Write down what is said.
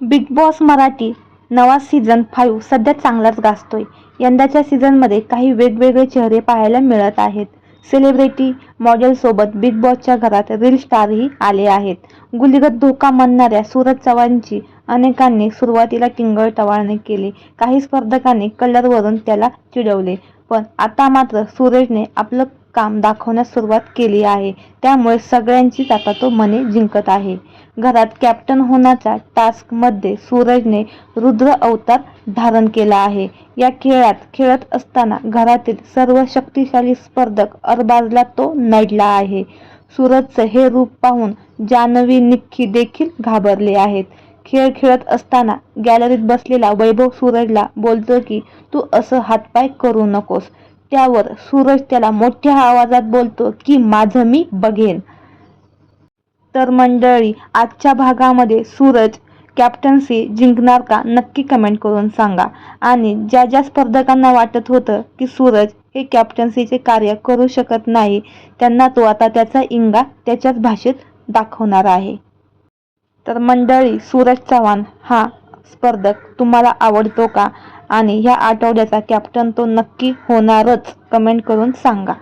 Big boss Marathi नवा season five सध्या चांगलाच गाजतोय. यंदाच्या सीझनमध्ये काही वेगवेगळे चेहरे पाहायला मिळत आहेत. सेलिब्रिटी मॉडेलसोबत बिग बॉसच्या घरात रील स्टारही आले आहेत. गुलिगत धोका म्हणणाऱ्या सूरज चव्हाणची अनेकांनी सुरुवातीला टिंगल केली. काही स्पर्धकांनी कलरवरून त्याला चिडवले. पण आता मात्र सूरजने आपलं काम दाखवण्यास सुरुवात केली आहे. त्यामुळे सगळ्यांचीच आता तो मने जिंकत आहे. घरात कॅप्टन होण्याच्या टास्कमध्ये सूरजने रुद्र अवतार धारण केला आहे. या खेळात खेळत असताना घरातील सर्व शक्तिशाली स्पर्धक अरबाजला तो नडला आहे. सूरजचं हे रूप पाहून जान्हवी निक्की देखील घाबरले आहेत. खेळ खेळत असताना गॅलरीत बसलेला वैभव सूरजला बोलतो की तू असं हातपाय करू नकोस. त्यावर सूरज त्याला मोठ्या आवाजात बोलतो की माझं मी बघेन. तर मंडळी आजच्या भागामध्ये सूरज कॅप्टन्सी जिंकणार का नक्की कमेंट करून सांगा. आणि ज्या ज्या स्पर्धकांना वाटत होतं की सूरज हे कॅप्टन्सीचे कार्य करू शकत नाही त्यांना तो आता त्याचा इंगा त्याच्याच भाषेत दाखवणार आहे. तर मंडळी सूरज चव्हाण हा स्पर्धक तुम्हाला आवडतो का? आणि ह्या आठवड्याचा कॅप्टन तो नक्की होणारच कमेंट करून सांगा.